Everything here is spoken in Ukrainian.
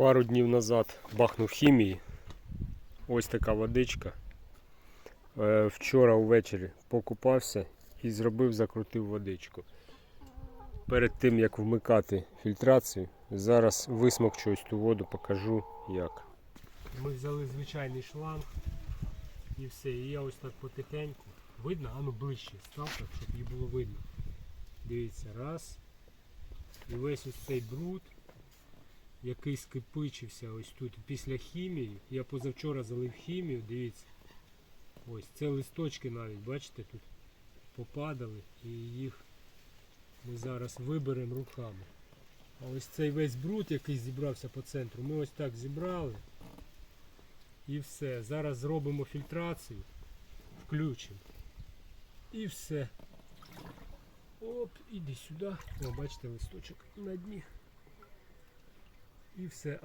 Пару днів назад бахнув хімії. Ось така водичка. Е, Вчора ввечері покупався і зробив, закрутив водичку. Перед тим як вмикати фільтрацію, зараз висмокчу ось ту воду, покажу як. Ми взяли звичайний шланг і все. І я ось так потихеньку. Видно, а ну ближче став щоб її було видно. Дивіться, раз. І весь ось цей бруд, який скипичився ось тут після хімії. Я позавчора залив хімію, дивіться. Ось це листочки навіть, бачите, тут попадали і їх ми зараз виберемо руками. А ось цей весь бруд, який зібрався по центру, ми ось так зібрали. І все. Зараз зробимо фільтрацію, включимо. І все. Оп, іди сюди. О, бачите листочок на дні. І все.